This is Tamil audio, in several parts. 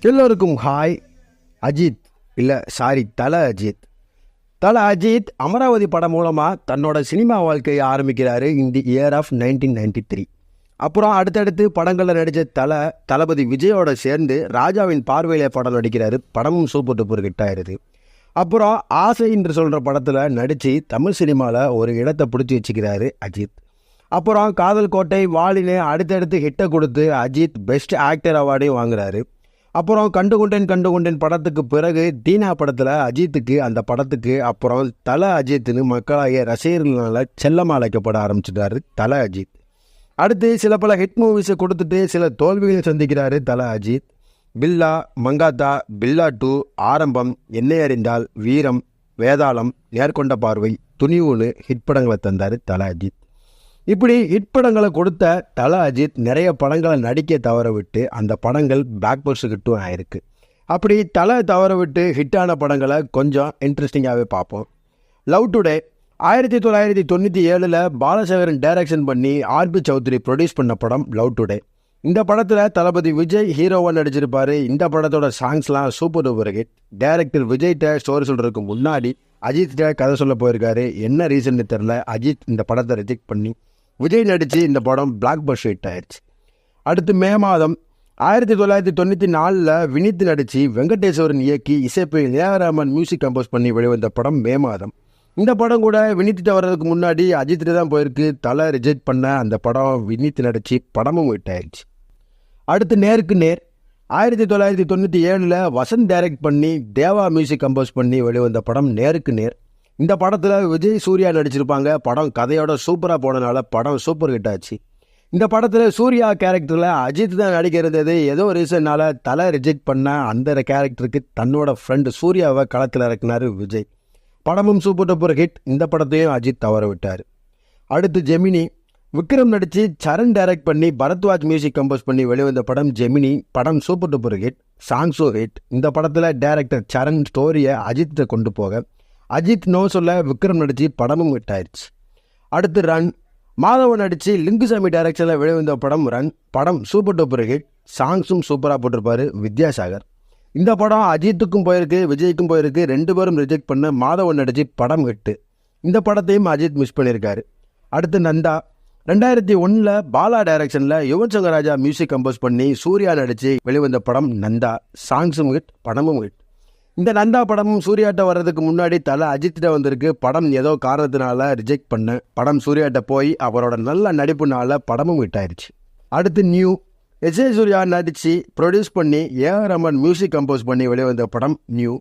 எல்லோருக்கும் ஹாய். அஜித் இல்லை சாரி தல அஜித். தல அஜித் அமராவதி படம் மூலமாக தன்னோட சினிமா வாழ்க்கையை ஆரம்பிக்கிறாரு the year of nineteen ninety three அப்புறம் அடுத்தடுத்து படங்களில் நடித்த தல தளபதி விஜயோட சேர்ந்து ராஜாவின் பார்வையிலே படம் நடிக்கிறாரு. படமும் சூப்பர் டூப்பர் ஹிட் ஆயிருது அப்புறம் ஆசை என்று சொல்கிற படத்தில் நடித்து தமிழ் சினிமாவில் ஒரு இடத்தை பிடிச்சி வச்சுக்கிறாரு அஜித். அப்புறம் காதல் கோட்டை வாலினு அடுத்தடுத்து ஹிட்டை கொடுத்து அஜித் பெஸ்ட் ஆக்டர் அவார்டையும் வாங்குறாரு. அப்புறம் கண்டுகொண்டேன் கண்டுகொண்டேன் படத்துக்கு பிறகு தீனா படத்தில் அஜித்துக்கு அந்த படத்துக்கு அப்புறம் தல அஜித்னு மக்களாகிய ரசிகர்களால் செல்லமாக அழைக்கப்பட ஆரம்பிச்சிட்டாரு தல அஜித். அடுத்து சில பல ஹிட் மூவிஸை கொடுத்துட்டு சில தோல்விகளை சந்திக்கிறாரு தல அஜித். பில்லா மங்காத்தா பில்லா டூ ஆரம்பம் என்னை அறிந்தால் வீரம் வேதாளம் நேர்கொண்ட பார்வை துணிவுன்னு ஹிட் படங்களை தந்தார் தல அஜித். இப்படி ஹிட் படங்களை கொடுத்த தல அஜித் நிறைய படங்களை நடிக்க தவற விட்டு அந்த படங்கள் பேக் பர்ஸ் ஹிட்டும் ஆயிருக்கு. அப்படி தலை தவற விட்டு ஹிட்டான படங்களை கொஞ்சம் இன்ட்ரெஸ்டிங்காகவே பார்ப்போம். லவ் டுடே ஆயிரத்தி தொள்ளாயிரத்தி தொண்ணூற்றி ஏழில் பாலசேகரன் டைரக்ஷன் பண்ணி ஆர்பி சௌத்ரி ப்ரொடியூஸ் பண்ண படம் லவ் டுடே இந்த படத்தில் தளபதி விஜய் ஹீரோவாக நடிச்சிருப்பார். இந்த படத்தோட சாங்ஸ்லாம் சூப்பர் டூப்பர் ஹிட் டேரக்டர் விஜய்கிட்ட ஸ்டோரி சொல்கிறதுக்கு முன்னாடி அஜித்கிட்ட கதை சொல்ல போயிருக்காரு. என்ன ரீசன்னு தெரில அஜித் இந்த படத்தை ரிஜெக்ட் பண்ணி விஜய் நடித்து இந்த படம் பிளாக் பஸ் ஹிட் ஆயிடுச்சு அடுத்து மே மாதம் ஆயிரத்தி தொள்ளாயிரத்தி தொண்ணூற்றி நாலில் வினித் நடித்து வெங்கடேஸ்வரன் இயக்கி இசைப்பு இளையராமன் மியூசிக் கம்போஸ் பண்ணி வெளிவந்த படம் மே மாதம். இந்த படம் கூட வினித்திட்ட வர்றதுக்கு முன்னாடி அஜித்திட்ட தான் போயிருக்கு. தலை ரிஜெக்ட் பண்ண அந்த படம் வினித் நடித்து படமும் ஹிட் ஆயிடுச்சு அடுத்து நேருக்கு நேர் ஆயிரத்தி தொள்ளாயிரத்தி தொண்ணூற்றி ஏழில் வசந்த் டைரக்ட் பண்ணி தேவா மியூசிக் கம்போஸ் பண்ணி வெளிவந்த படம் நேருக்கு நேர். இந்த படத்தில் விஜய் சூர்யா நடிச்சிருப்பாங்க. படம் கதையோட சூப்பராக போனனால படம் சூப்பர் ஹிட் ஆச்சு. இந்த படத்தில் சூர்யா கேரக்டரில் அஜித் தான் நடிக்கிறது ஏதோ ரீசன்னால் தலை ரிஜெக்ட் பண்ண அந்த கேரக்டருக்கு தன்னோட ஃப்ரெண்டு சூர்யாவை களத்தில் இறக்குனாரு விஜய். படமும் சூப்பர் டூப்பர் ஹிட் இந்த படத்தையும் அஜித் தவற விட்டார். அடுத்து ஜெமினி. விக்ரம் நடித்து சரண் டைரக்ட் பண்ணி பரத்வாஜ் மியூசிக் கம்போஸ் பண்ணி வெளிவந்த படம் ஜெமினி. படம் சூப்பர் டூப்பர் ஹிட் சாங்ஸோ ஹிட் இந்த படத்தில் டேரக்டர் சரண் ஸ்டோரியை அஜித்தை கொண்டு போக. அஜித் நோ சொல்ல விக்ரம் நடித்து படமும் ஹிட் ஆயிடுச்சு அடுத்து ரன். மாதவன் நடித்து லிங்குசாமி டைரக்ஷனில் வெளிவந்த படம் ரன். படம் சூப்பர் டூப்பர் ஹிட் சாங்ஸும் சூப்பராக போட்டிருப்பாரு வித்யாசாகர். இந்த படம் அஜித்துக்கும் போயிருக்கு விஜய்க்கும் போயிருக்கு. ரெண்டு பேரும் ரிஜெக்ட் பண்ண மாதவன் நடித்து படம் ஹிட்டு இந்த படத்தையும் அஜித் மிஸ் பண்ணியிருக்காரு. அடுத்து நந்தா. ரெண்டாயிரத்தி ஒன்றில் பாலா டைரக்ஷனில் யுவன் சங்கர் ராஜா மியூசிக் கம்போஸ் பண்ணி சூர்யா நடித்து வெளிவந்த படம் நந்தா. சாங்ஸும் ஹிட் படமும் ஹிட் இந்த நந்தா படமும் சூர்யாட்ட வர்றதுக்கு முன்னாடி தலை அஜித்திட்ட வந்திருக்கு. படம் ஏதோ காரணத்தினால ரிஜெக்ட் பண்ண படம் சூர்யாட்ட போய் அவரோட நல்ல நடிப்புனால படமும் ஹிட் ஆயிடுச்சு அடுத்து நியூ எஸ் ஏ சூர்யா நடித்து ப்ரொடியூஸ் பண்ணி ஏஆர் ரஹ்மான் மியூசிக் கம்போஸ் பண்ணி வெளிவந்த படம் நியூ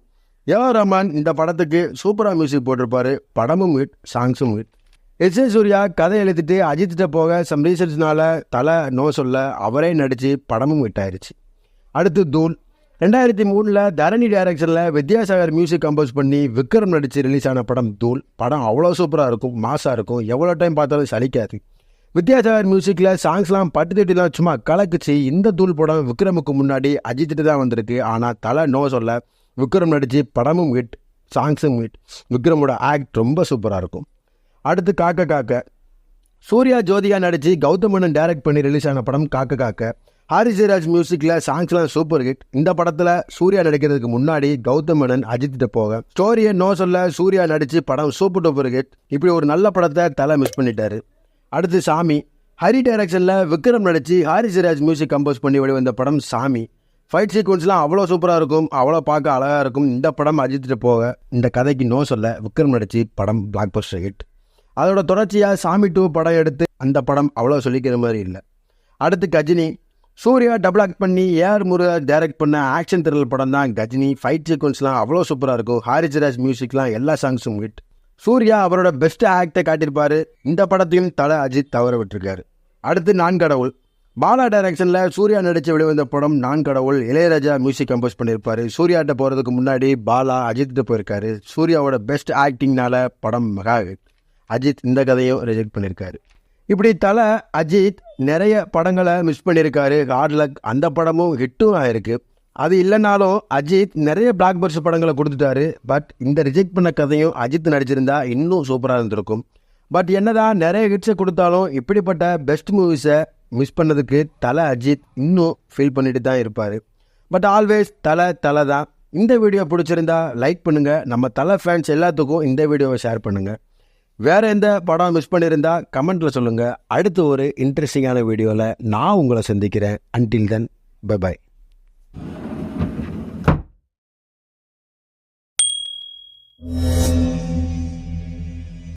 ஏஆர் ரஹ்மான் இந்த படத்துக்கு சூப்பராக மியூசிக் போட்டிருப்பாரு. படமும் ஹிட் சாங்ஸும் ஹிட் எஸ் ஏ சூர்யா கதை எழுதிட்டு அஜித்திட்ட போக சம் ரீசன்ஸ்னால தலை நோ சொல்ல அவரே நடித்து படமும் ஹிட் ஆயிடுச்சு அடுத்து தூள். ரெண்டாயிரத்தி மூணில் தரணி டைரக்ஷனில் வித்யாசாகர் மியூசிக் கம்போஸ் பண்ணி விக்ரம் நடித்து ரிலீஸ் ஆன படம் தூள். படம் அவ்வளோ சூப்பராக இருக்கும் மாசாக இருக்கும். எவ்வளோ டைம் பார்த்தாலும் சலிக்காது. வித்யாசாகர் மியூசிக்கில் சாங்ஸ்லாம் பட்டு திட்டிலாம் சும்மா கலக்குச்சு. இந்த தூள் படம் விக்ரமுக்கு முன்னாடி அஜித்திட்டு தான் வந்திருக்கு. ஆனால் தலை நோ சொல்ல விக்ரம் நடித்து படமும் ஹிட் சாங்ஸும் ஹிட் விக்ரமோட ஆக்ட் ரொம்ப சூப்பராக இருக்கும். அடுத்து காக்க காக்க. சூர்யா ஜோதிகா நடித்து கௌதமனன் டைரக்ட் பண்ணி ரிலீஸ் ஆன படம் காக்க காக்க. ஹாரிசிராஜ் மியூசிக்கில் சாங்ஸ்லாம் சூப்பர் ஹிட் இந்த படத்தில் சூர்யா நடிக்கிறதுக்கு முன்னாடி கௌதமனன் அஜித்திட்ட போக ஸ்டோரியை நோ சொல்ல சூர்யா நடித்து படம் சூப்பர் டூப்பர் ஹிட் இப்படி ஒரு நல்ல படத்தை தலை மிஸ் பண்ணிட்டாரு. அடுத்து சாமி. ஹரி டைரக்ஷனில் விக்ரம் நடித்து ஹாரிசிராஜ் மியூசிக் கம்போஸ் பண்ணி வெளிவந்த படம் சாமி. ஃபைட் சீக்வன்ஸ்லாம் அவ்வளோ சூப்பராக இருக்கும் அவ்வளோ பார்க்க அழகாக இருக்கும். இந்த படம் அஜித்திட்ட போக இந்த கதைக்கு நோ சொல்ல விக்ரம் நடித்து படம் பிளாக் பஸ்டர் ஹிட் அதோட தொடர்ச்சியாக சாமி டூ படம் எடுத்து அந்த படம் அவ்வளோ சொல்லிக்கிற மாதிரி இல்லை. அடுத்து கஜினி. சூர்யா டபுள் ஆக்ட் பண்ணி ஏஆர் முருகா டைரக்ட் பண்ண ஆக்ஷன் த்ரில்லர் படம் தான். கஜினி ஃபைட் சீக்வன்ஸ்லாம் அவ்வளோ சூப்பராக இருக்கும். ஹாரிஜராஜ் மியூசிக்லாம் எல்லா சாங்ஸும் ஹிட் சூர்யா அவரோட பெஸ்ட் ஆக்டை காட்டியிருப்பாரு. இந்த படத்தையும் தலை அஜித் தவற விட்டுருக்காரு. அடுத்து நான் கடவுள். பாலா டைரக்ஷனில் சூர்யா நடித்து வெளிவந்த படம் நான் கடவுள். இளையராஜா மியூசிக் கம்போஸ் பண்ணியிருப்பார். சூர்யாட்ட போகிறதுக்கு முன்னாடி பாலா அஜித்திட்ட போயிருக்காரு. சூர்யாவோட பெஸ்ட் ஆக்டிங்னால படம் மெகா அஜித் இந்த கதையும் ரிஜெக்ட் பண்ணியிருக்காரு. இப்படி தலை அஜித் நிறைய படங்களை மிஸ் பண்ணியிருக்காரு. ஹார்ட் லக் அந்த படமும் ஹிட்டும் ஆயிருக்கு. அது இல்லைனாலும் அஜித் நிறைய பிளாக் பர்ஸ் படங்களை கொடுத்துட்டாரு. பட் இந்த ரிஜெக்ட் பண்ண கதையும் அஜித் நடிச்சிருந்தா இன்னும் சூப்பராக இருந்திருக்கும். பட் என்னதான் நிறைய ஹிட்ஸை கொடுத்தாலும் இப்படிப்பட்ட பெஸ்ட் மூவிஸை மிஸ் பண்ணதுக்கு தலை அஜித் இன்னும் ஃபீல் பண்ணிட்டு தான் இருப்பார். பட் ஆல்வேஸ் தலை தலை தான். இந்த வீடியோ பிடிச்சிருந்தா லைக் பண்ணுங்கள் நம்ம தலை ஃபேன்ஸ் எல்லாத்துக்கும் இந்த வீடியோவை ஷேர் பண்ணுங்கள் வேறு எந்த படம் மிஸ் பண்ணியிருந்தா கமெண்ட்டில் சொல்லுங்கள் அடுத்து ஒரு இன்ட்ரெஸ்டிங்கான வீடியோவில் நான் உங்களை சந்திக்கிறேன். Until then bye bye